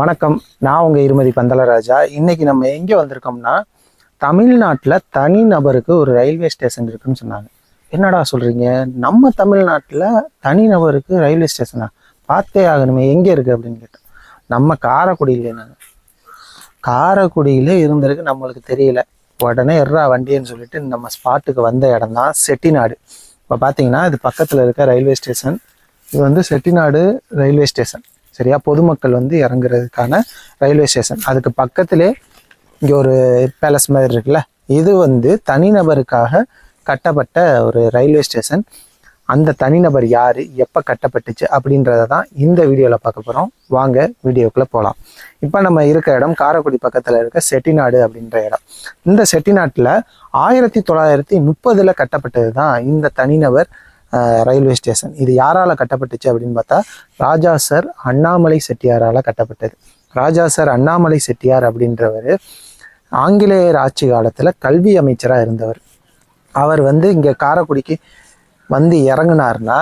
வணக்கம். நான் உங்கள் இருமதி பந்தலராஜா. இன்றைக்கி நம்ம எங்கே வந்திருக்கோம்னா தமிழ்நாட்டில் தனி நபருக்கு ஒரு ரயில்வே ஸ்டேஷன் இருக்குன்னு சொன்னாங்க. என்னடா சொல்கிறீங்க நம்ம தமிழ்நாட்டில் தனி நபருக்கு ரயில்வே ஸ்டேஷனா? பார்த்தே ஆகணுமே எங்கே இருக்குது அப்படின்னு கேட்டோம் நம்ம காரைக்குடியில் நாங்கள் காரைக்குடியில் இருந்திருக்கு நம்மளுக்கு தெரியல. உடனே எர்ரா வண்டின்னு சொல்லிட்டு நம்ம ஸ்பாட்டுக்கு வந்த இடம் தான் செட்டிநாடு. இப்போ பார்த்தீங்கன்னா இது பக்கத்தில் இருக்க ரயில்வே ஸ்டேஷன். இது வந்து செட்டிநாடு ரயில்வே ஸ்டேஷன். சரியா? பொதுமக்கள் வந்து இறங்குறதுக்கான ரயில்வே ஸ்டேஷன். அதுக்கு பக்கத்திலே இங்கே ஒரு பேலஸ் மாதிரி இருக்குல்ல? இது வந்து தனிநபருக்காக கட்டப்பட்ட ஒரு ரயில்வே ஸ்டேஷன். அந்த தனிநபர் யார்? எப்போ கட்டப்பட்டுச்சு? அப்படின்றத தான் இந்த வீடியோவில் பார்க்க போகிறோம் வாங்க வீடியோக்குள்ளே போகலாம் இப்போ நம்ம இருக்க இடம் காரைக்குடி பக்கத்தில் இருக்க செட்டிநாடு அப்படின்ற இடம். இந்த செட்டிநாட்டில் ஆயிரத்தி தொள்ளாயிரத்தி முப்பதில் கட்டப்பட்டது தான் இந்த தனிநபர் ரயில்வே ஸ்டேஷன். இது யாரால் கட்டப்பட்டுச்சு அப்படின்னு பார்த்தா ராஜா சார் அண்ணாமலை செட்டியாரால் கட்டப்பட்டது. ராஜா சார் அண்ணாமலை செட்டியார் அப்படின்றவர் ஆங்கிலேயர் ஆட்சி காலத்தில் கல்வி அமைச்சராக இருந்தவர். அவர் வந்து இங்கே காரைக்குடிக்கு வந்து இறங்கினார்னா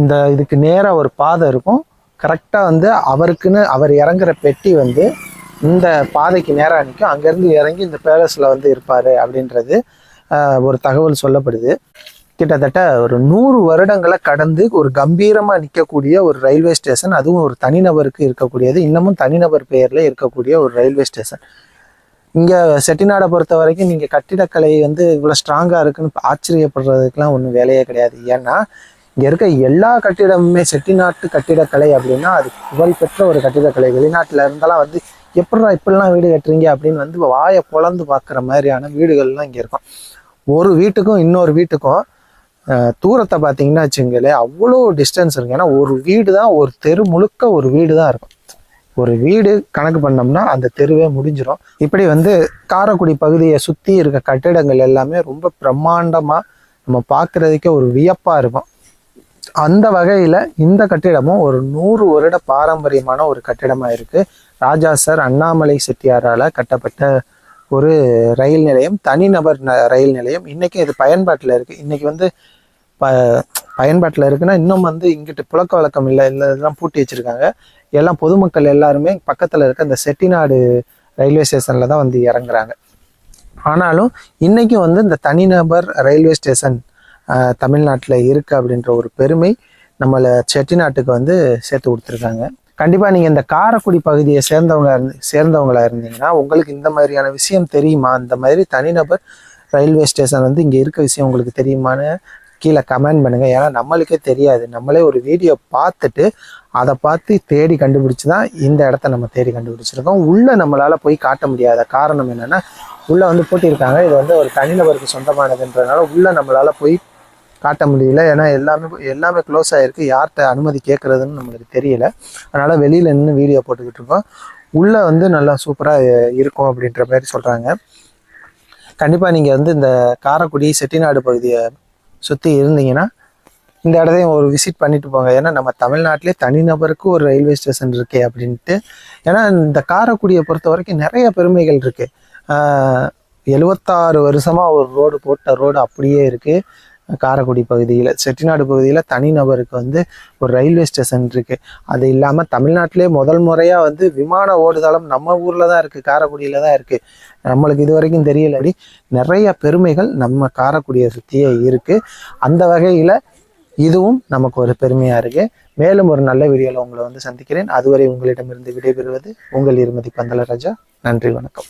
இந்த இதுக்கு நேராக ஒரு பாதை இருக்கும். கரெக்டாக வந்து அவருக்குன்னு அவர் இறங்குற பெட்டி வந்து இந்த பாதைக்கு நேராக நிற்கும் அங்கேருந்து இறங்கி இந்த பேலஸில் வந்து இருப்பார் அப்படின்றது ஒரு தகவல் சொல்லப்படுது. கிட்டத்தட்ட ஒரு நூறு வருடங்களை கடந்து ஒரு கம்பீரமாக நிற்கக்கூடிய ஒரு ரயில்வே ஸ்டேஷன் அதுவும் ஒரு தனிநபருக்கு இருக்கக்கூடியது. இன்னமும் தனிநபர் பெயரில் இருக்கக்கூடிய ஒரு ரயில்வே ஸ்டேஷன். இங்கே செட்டிநாடை பொறுத்த வரைக்கும் நீங்கள் கட்டிடக்கலை வந்து இவ்வளோ ஸ்ட்ராங்காக இருக்குன்னு ஆச்சரியப்படுறதுக்கெலாம் ஒன்றும் வேலையே கிடையாது. ஏன்னா இங்கே இருக்க எல்லா கட்டிடமுமே செட்டிநாட்டு கட்டிடக்கலை அப்படின்னா அது புகழ்பெற்ற ஒரு கட்டிடக்கலை. வெளிநாட்டில் இருந்தாலும் வந்து எப்படிடா இப்படிலாம் வீடு கட்டுறீங்க? அப்படின்னு வந்து வாயை குழந்து பார்க்குற மாதிரியான வீடுகள்லாம் இங்கே இருக்கும். ஒரு வீட்டுக்கும் இன்னொரு வீட்டுக்கும் தூரத்தை பார்த்தீங்கன்னா வச்சுங்களேன் அவ்வளோ டிஸ்டன்ஸ் இருக்கு. ஏன்னா ஒரு வீடு தான் ஒரு தெரு முழுக்க ஒரு வீடு தான் இருக்கும். ஒரு வீடு கணக்கு பண்ணோம்னா அந்த தெருவே முடிஞ்சிடும் இப்படி வந்து காரைக்குடி பகுதியை சுற்றி இருக்க கட்டிடங்கள் எல்லாமே ரொம்ப பிரம்மாண்டமாக நம்ம பார்க்குறதுக்கே ஒரு வியப்பாக இருக்கும். அந்த வகையில் இந்த கட்டிடமும் ஒரு நூறு வருட பாரம்பரியமான ஒரு கட்டிடமாக இருக்குது ராஜா சார் அண்ணாமலை செட்டியாரால் கட்டப்பட்ட ஒரு ரயில் நிலையம் தனிநபர் ரயில் நிலையம். இன்றைக்கும் இது பயன்பாட்டில் இருக்குது இன்றைக்கி வந்து ப பயன்பாட்டில் இருக்குன்னா இன்னும் வந்து இங்கிட்டு புழக்க வழக்கம் இல்லை. இல்லை இதெல்லாம் பூட்டி வச்சுருக்காங்க. எல்லாம் பொதுமக்கள் எல்லாருமே பக்கத்தில் இருக்க இந்த செட்டிநாடு ரயில்வே ஸ்டேஷனில் தான் வந்து இறங்குறாங்க. ஆனாலும் இன்றைக்கும் வந்து இந்த தனிநபர் ரயில்வே ஸ்டேஷன் தமிழ்நாட்டில் இருக்குது அப்படின்ற ஒரு பெருமை நம்மளை செட்டிநாட்டுக்கு வந்து சேர்த்து கொடுத்துருக்காங்க. கண்டிப்பாக நீங்கள் இந்த காரைக்குடி பகுதியை சேர்ந்தவங்க இருந்து சேர்ந்தவங்களா இருந்தீங்கன்னா உங்களுக்கு இந்த மாதிரியான விஷயம் தெரியுமா? இந்த மாதிரி தனிநபர் ரயில்வே ஸ்டேஷன் வந்து இங்கே இருக்க விஷயம் உங்களுக்கு தெரியுமான்னு கீழே கமெண்ட் பண்ணுங்கள் ஏன்னா நம்மளுக்கே தெரியாது. நம்மளே ஒரு வீடியோ பார்த்துட்டு அதை பார்த்து தேடி கண்டுபிடிச்சி தான் இந்த இடத்த நம்ம தேடி கண்டுபிடிச்சிருக்கோம். உள்ளே நம்மளால் போய் காட்ட முடியாத காரணம் என்னென்னா உள்ளே வந்து போட்டியிருக்காங்க. இது வந்து ஒரு தனிநபருக்கு சொந்தமானதுன்றதுனால உள்ளே நம்மளால் போய் காட்ட முடியல. ஏன்னா எல்லாமே எல்லாமே க்ளோஸ் ஆகிருக்கு யார்கிட்ட அனுமதி கேட்குறதுன்னு நம்மளுக்கு தெரியல. அதனால் வெளியில் நின்று வீடியோ போட்டுக்கிட்டு இருக்கோம். உள்ளே வந்து நல்லா சூப்பராக இருக்கும் அப்படின்ற மாதிரி சொல்கிறாங்க கண்டிப்பாக நீங்கள் வந்து இந்த காரைக்குடி செட்டிநாடு பகுதியை சுற்றி இருந்தீங்கன்னா இந்த இடத்தையும் ஒரு விசிட் பண்ணிட்டு போங்க. ஏன்னா நம்ம தமிழ்நாட்டிலே தனிநபருக்கு ஒரு ரயில்வே ஸ்டேஷன் இருக்கே அப்படின்ட்டு. ஏன்னா இந்த காரைக்குடியை பொறுத்த வரைக்கும் நிறைய பெருமைகள் இருக்குது எழுபத்தாறு வருஷமாக ஒரு ரோடு போட்ட ரோடு அப்படியே இருக்குது காரைக்குடி பகுதியில் செட்டிநாடு பகுதியில் தனிநபருக்கு வந்து ஒரு ரயில்வே ஸ்டேஷன் இருக்குது அது இல்லாமல் தமிழ்நாட்டிலே முதல் முறையாக வந்து விமான ஓடுதளம் நம்ம ஊரில் தான் இருக்குது காரைக்குடியில் தான் இருக்குது நம்மளுக்கு இது வரைக்கும் தெரியலடி நிறைய பெருமைகள் நம்ம காரைக்குடியை சுற்றியே இருக்குது அந்த வகையில் இதுவும் நமக்கு ஒரு பெருமையாக இருக்குது மேலும் ஒரு நல்ல வீடியோவில் உங்களை வந்து சந்திக்கிறேன். அதுவரை உங்களிடமிருந்து விடைபெறுவது உங்கள் இருமதி பந்தலராஜா. நன்றி வணக்கம்.